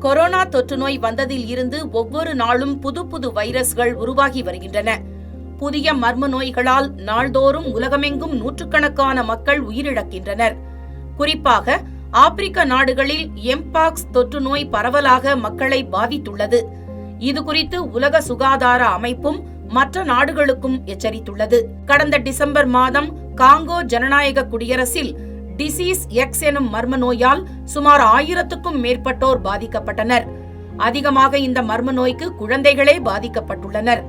Corona தொற்று நோய் வந்ததில் இருந்து ஒவ்வொரு நாளும் புது புது வைரஸ்கள் உருவாகி வருகின்றன. புதிய மர்ம நோய்களால் நாள்தோறும் உலகமெங்கும் நூற்றுக்கணக்கான மக்கள் உயிரிழக்கின்றனர். குறிப்பாக ஆப்பிரிக்க நாடுகளில் எம்பாக்ஸ் தொற்று நோய் பரவலாக மக்களை பாதித்துள்ளது. இதுகுறித்து உலக சுகாதார அமைப்பும் மற்ற நாடுகளுக்கும் எச்சரித்துள்ளது. கடந்த டிசம்பர் மாதம் காங்கோ ஜனநாயக குடியரசில் டிசீஸ் எக்ஸ் எனும் மர்ம நோயால் சுமார் ஆயிரத்துக்கும் மேற்பட்டோர் பாதிக்கப்பட்டனர். அதிகமாக இந்த மர்ம நோய்க்கு குழந்தைகளே பாதிக்கப்பட்டுள்ளனர்.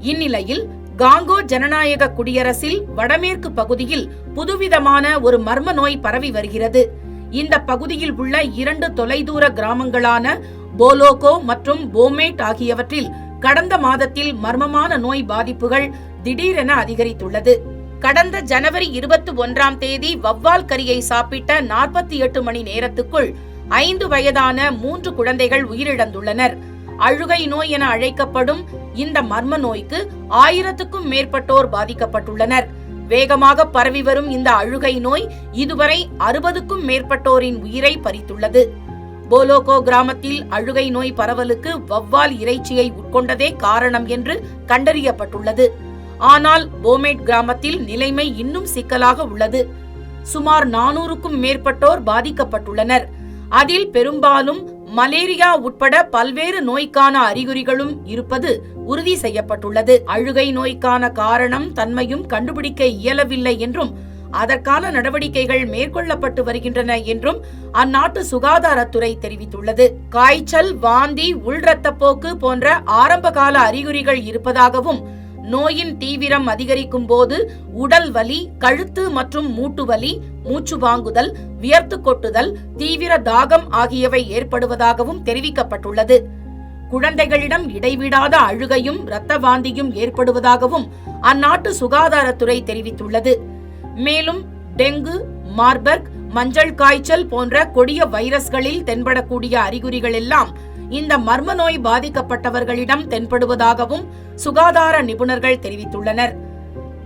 இந்நிலையில் காங்கோ ஜனநாயக குடியரசில் வடமேற்கு பகுதியில் புதுவிதமான ஒரு மர்ம நோய் பரவி வருகிறது. இந்த பகுதியில் உள்ள இரண்டு தொலைதூர கிராமங்களான போலோகோ மற்றும் போமேட் ஆகியவற்றில் கடந்த மாதத்தில் மர்மமான நோய் பாதிப்புகள் திடீரென அதிகரித்துள்ளது. கடந்த ஜனவரி இருபத்தி ஒன்றாம் தேதி வவ்வால் கரியை சாப்பிட்ட நாற்பத்தி எட்டு மணி நேரத்துக்குள் ஐந்து வயதான மூன்று குழந்தைகள் உயிரிழந்துள்ளனர். அழுகை நோய் என அழைக்கப்படும் இந்த மர்ம நோய்க்கு ஆயிரத்துக்கும் மேற்பட்டோர் பாதிக்கப்பட்டுள்ளனர். வேகமாக பரவி வரும் இந்த அழுகை நோய் இதுவரை அறுபதுக்கும் மேற்பட்டோரின் உயிரை பறித்துள்ளது. போலோகோ கிராமத்தில் அழுகை நோய் பரவலுக்கு வவ்வால் இறைச்சியை உட்கொண்டதே காரணம் என்று கண்டறியப்பட்டுள்ளது. ஆனால் போமேட் கிராமத்தில் நிலைமை இன்னும் சிக்கலாக உள்ளது. சுமார் நானூறுக்கும் மேற்பட்டோர் பாதிக்கப்பட்டுள்ளனர். அதில் பெரும்பாலும் மலேரியா உட்பட பல்வேறு நோய்க்கான அறிகுறிகளும் இருப்பது உறுதி செய்யப்பட்டுள்ளது. அழுகை நோய்க்கான காரணம் தன்மையும் கண்டுபிடிக்க இயலவில்லை என்றும் அதற்கான நடவடிக்கைகள் மேற்கொள்ளப்பட்டு வருகின்றன என்றும் அந்நாட்டு சுகாதாரத்துறை தெரிவித்துள்ளது. காய்ச்சல் வாந்தி உள் ரத்தப்போக்கு போன்ற ஆரம்பகால அறிகுறிகள் இருப்பதாகவும் நோயின் தீவிரம் அதிகரிக்கும் போது உடல் வலி கழுத்து மற்றும் மூட்டு வலி மூச்சு வாங்குதல் வியர்த்து கொட்டுதல் தீவிர தாகம் ஆகியவை ஏற்படுவதாகவும் தெரிவிக்கப்பட்டுள்ளது. குழந்தைகளிடம் இடைவிடாத அழுகையும் இரத்த வாந்தியும் ஏற்படுவதாகவும் அந்நாட்டு சுகாதாரத்துறை தெரிவித்துள்ளது. மேலும் டெங்கு மார்பர்க் மஞ்சள் காய்ச்சல் போன்ற கொடிய வைரஸ்களில் தென்படக்கூடிய அறிகுறிகள் எல்லாம் இந்த மர்ம நோய் பாதிக்கப்பட்டவர்களிடம் தென்படுவதாகவும் சுகாதார நிபுணர்கள் தெரிவித்துள்ளனர்.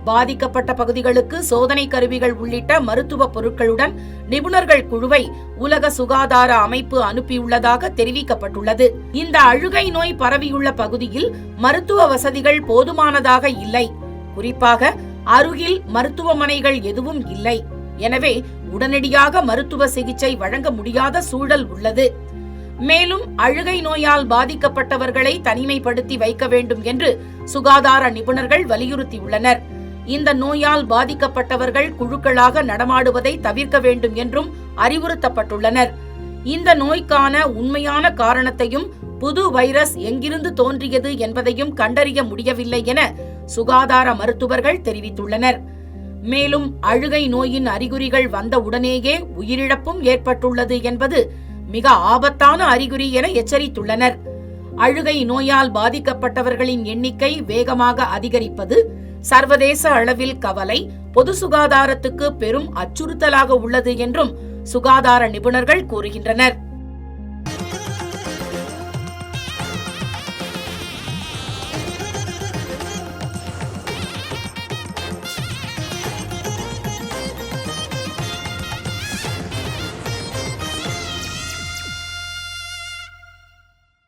பாதிக்கப்பட்ட பகுதிகளுக்கு சோதனை கருவிகள் உள்ளிட்ட மருத்துவ பொருட்களுடன் நிபுணர்கள் குழுவை உலக சுகாதார அமைப்பு அனுப்பியுள்ளதாக தெரிவிக்கப்பட்டுள்ளது. இந்த அழுகை நோய் பரவியுள்ள பகுதியில் மருத்துவ வசதிகள் போதுமானதாக இல்லை. குறிப்பாக அருகில் மருத்துவமனைகள் எதுவும் இல்லை. எனவே உடனடியாக மருத்துவ சிகிச்சை வழங்க முடியாத சூழல் உள்ளது. மேலும் அழுகை நோயால் பாதிக்கப்பட்டவர்களை தனிமைப்படுத்தி வைக்க வேண்டும் என்று சுகாதார நிபுணர்கள் வலியுறுத்தியுள்ளனர். இந்த நோயால் பாதிக்கப்பட்டவர்கள் குழுக்களாக நடமாடுவதை தவிர்க்க வேண்டும் என்றும் அறிவுறுத்தப்பட்டுள்ளனர். இந்த நோய்க்கான உண்மையான காரணத்தையும் புது வைரஸ் எங்கிருந்து தோன்றியது என்பதையும் கண்டறிய முடியவில்லை என சுகாதார மருத்துவர்கள் தெரிவித்துள்ளனர். மேலும் அழுகை நோயின் அறிகுறிகள் வந்த உடனேயே உயிரிழப்பும் ஏற்பட்டுள்ளது என்பது மிக ஆபத்தான அறிகுறி என எச்சரித்துள்ளனர். அழுகை நோயால் பாதிக்கப்பட்டவர்களின் எண்ணிக்கை வேகமாக அதிகரிப்பது சர்வதேச அளவில் கவலை பொது சுகாதாரத்துக்கு பெரும் அச்சுறுத்தலாக உள்ளது என்றும் சுகாதார நிபுணர்கள் கூறுகின்றனர்.